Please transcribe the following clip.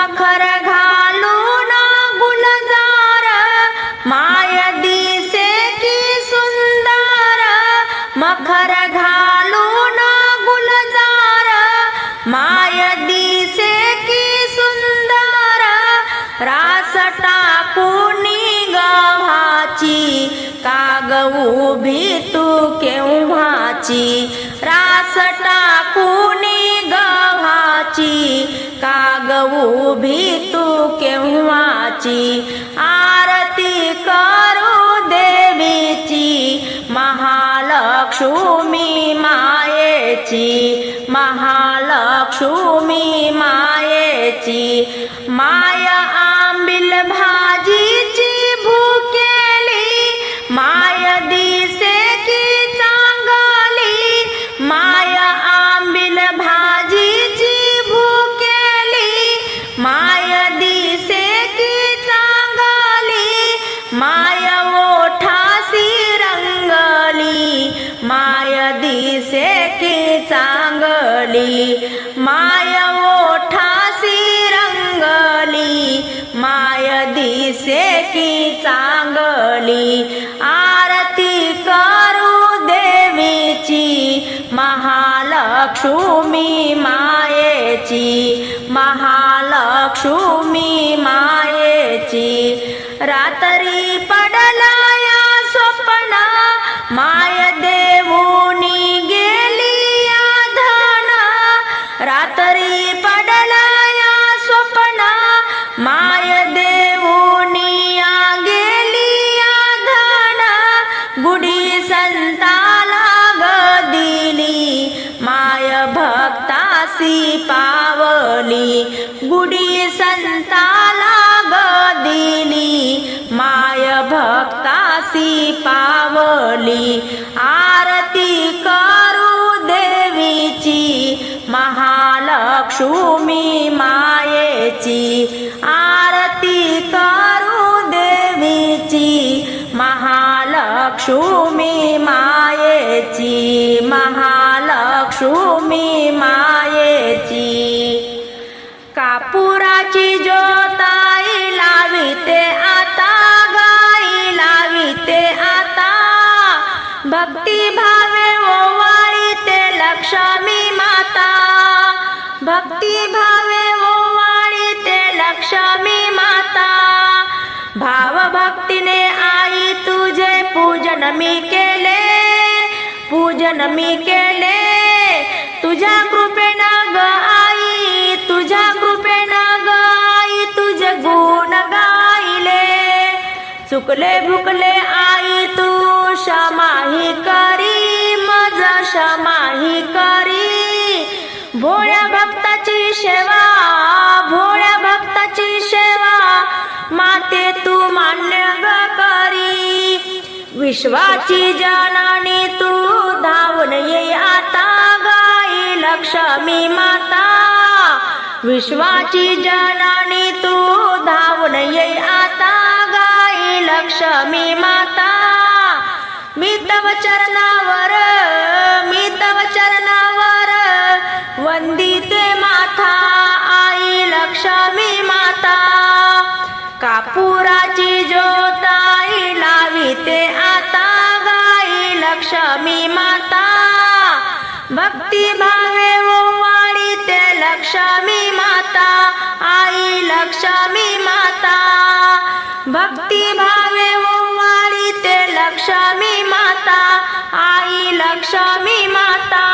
मखर घालून गुलजार माय दिसे की सुंदर मखर घालून गुलजार माय दिसे की सुंदर रास टाकून गव्हाची काग उभी तू केव्हाची रास टाकून गव्हाची कागवू भी तू केव्हाची? आरती करू देवीची. महालक्ष्मी मायेची. महालक्ष्मी मायेची. माया आंबिल भाजी शेती चांगली माय ओठासी रंगली माय दिसे की चांगली आरती करू देवीची महालक्ष्मी मायेची महालक्ष्मी मायेची. रात्री पडला या स्वप्न माय देऊ रात्री पडला या स्वप्ना माय देऊनी गेली या धन गुढी संताला ग दिली माय भक्तासी पावली गुढी संताला ग दिली माय भक्तासी पावली आरती कर लक्ष्मी मायेची आरती करू देवीची महालक्ष्मी मायेची महालक्ष्मी मायेची. कापुराची ज्योताई लाविते आता गाई लाविते आता भक्ती भक्ती भावे ओवाळीते लक्ष्मी माता। भाव भक्तीने आई तुझे पूजन मी केले पूजन मी केले। तुझ्या कृपेनं ग आई तुझ्या कृपेनं ग आई तुझे गुण गाईले चुकले भुकले आई तू क्षमाही करी मज क्षमाही करी। भोळ्या भक्ताची सेवा भोळ्या भक्ताची सेवा माते तू मान्य ग करी. विश्वाची जननी तू धावून ये आता गाई लक्ष्मी माता. विश्वाची जननी तू धावून ये आता गाई लक्ष्मी माता. मी तव चरणावर कापुराची ज्योताई लाविते आता गाई लक्ष्मी माता. भक्ती भावे वाढीते लक्ष्मी माता. आई लक्ष्मी माता. भक्ती भावे वाढीते लक्ष्मी माता. आई लक्ष्मी माता.